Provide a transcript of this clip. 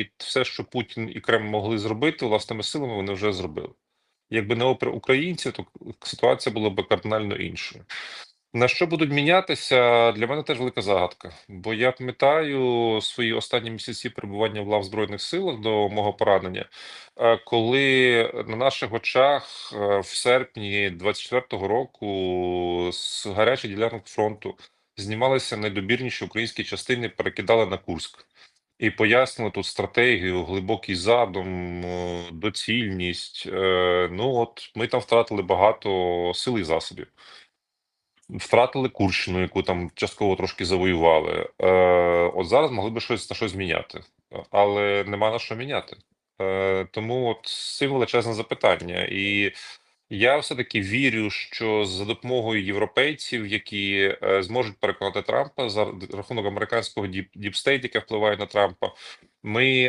І все, що Путін і Кремль могли зробити власними силами, вони вже зробили. Якби не опір українців, то ситуація була б кардинально іншою. На що будуть мінятися, для мене теж велика загадка. Бо я пам'ятаю свої останні місяці перебування в лав Збройних силах до мого поранення, е, коли на наших очах е, в серпні 24-го року з гарячих ділянок фронту знімалися найдобірніші українські частини, перекидали на Курськ. І пояснили тут стратегію, глибокий задум, е, доцільність. Е, Ну от ми там втратили багато сил і засобів. Втратили Курщину, яку там частково трошки завоювали. Е, От зараз могли би щось на щось зміняти, але нема на що міняти. Тому от з цим величезне запитання. І я все-таки вірю, що за допомогою європейців, які е, зможуть переконати Трампа за рахунок американського діп, діпстейт, яке впливає на Трампа, ми